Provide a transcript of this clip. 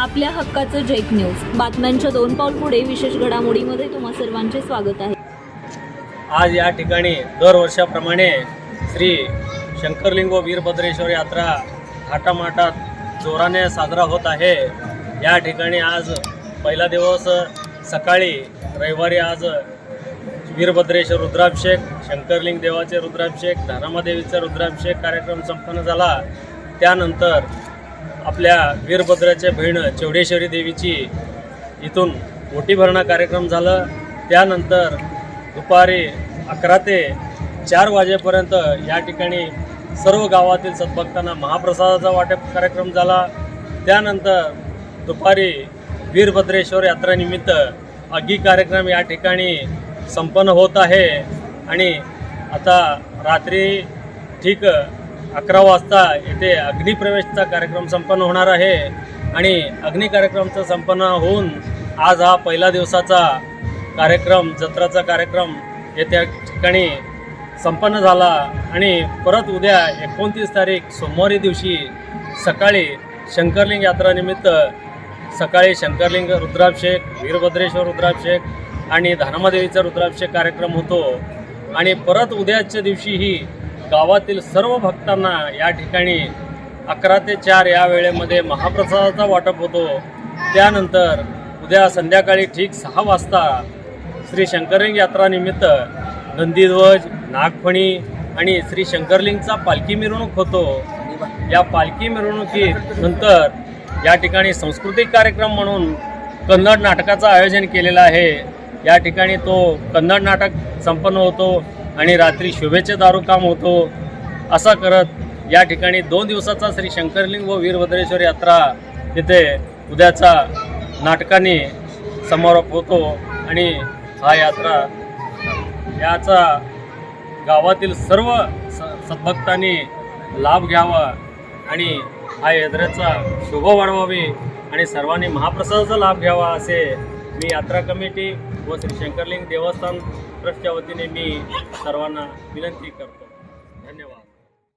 आपल्या हक्काचं Jack news बातम्यांच्या दोन पाऊल पुढे विशेष घडामोडीमध्ये तुम्हा सर्वांचे स्वागत आहे. आज या ठिकाणी दरवर्षाप्रमाणे श्री शंकरलिंग व वीरभद्रेश्वर यात्रा थाटामाटात जोराने साजरा होत आहे. या ठिकाणी आज पहिला दिवस सकाळी रविवारी आज वीरभद्रेश्वर रुद्राभिषेक शंकरलिंग देवाचे रुद्राभिषेक धनामादेवीचा रुद्राभिषेक कार्यक्रम संपन्न झाला. त्यानंतर आपल्या वीरभद्राच्या बहीण चौडेश्वरी देवीची इथून ओटी भरणा कार्यक्रम झालं. त्यानंतर दुपारी अकरा ते चार वाजेपर्यंत या ठिकाणी सर्व गावातील सद्भक्तांना महाप्रसादाचा वाटप कार्यक्रम झाला. त्यानंतर दुपारी वीरभद्रेश्वर यात्रानिमित्त अग्गी कार्यक्रम या ठिकाणी संपन्न होत आहे. आणि आता रात्री ठीक अकरा वाजता येथे अग्निप्रवेशचा कार्यक्रम संपन्न होणार आहे. आणि अग्नि कार्यक्रमचं संपन्न होऊन आज हा पहिला दिवसाचा कार्यक्रम जत्राचा कार्यक्रम येत्या ठिकाणी संपन्न झाला. आणि परत उद्या एकोणतीस तारीख सोमवारी दिवशी सकाळी शंकरलिंग यात्रानिमित्त सकाळी शंकरलिंग रुद्राभिषेक वीरभद्रेश्वर रुद्राभिषेक आणि धर्मादेवीचा रुद्राभिषेक कार्यक्रम होतो. आणि परत उद्याच्या दिवशीही गावातील सर्व भक्तांना या ठिकाणी अकरा ते चार या वेळेमध्ये महाप्रसादाचा वाटप होतो. त्यानंतर उद्या संध्याकाळी ठीक सहा वाजता श्री शंकरलिंग यात्रानिमित्त नंदीध्वज नागफणी आणि श्री शंकरलिंगचा पालखी मिरवणूक होतो. या पालखी मिरवणुकीत नंतर या ठिकाणी सांस्कृतिक कार्यक्रम म्हणून कन्नड नाटकाचं आयोजन केलेलं आहे. या ठिकाणी तो कन्नड नाटक संपन्न होतो. आणि रात्री शोभेचे दारू काम होतो असा करत या ठिकाणी दोन दिवसाचा श्री शंकरलिंग व वीरभद्रेश्वर यात्रा तिथे उद्याचा नाटकाने समारोप होतो आणि हा यात्रा याचा गावातील सर्व स सद्भक्तांनी लाभ घ्यावा आणि हा यात्रेचा शोभ वाढवावी आणि सर्वांनी महाप्रसादाचा लाभ घ्यावा असे मी यात्रा कमिटी व श्री शंकरलिंग देवस्थान ट्रस्टच्या वतीने मी सर्वांना विनंती करतो. धन्यवाद.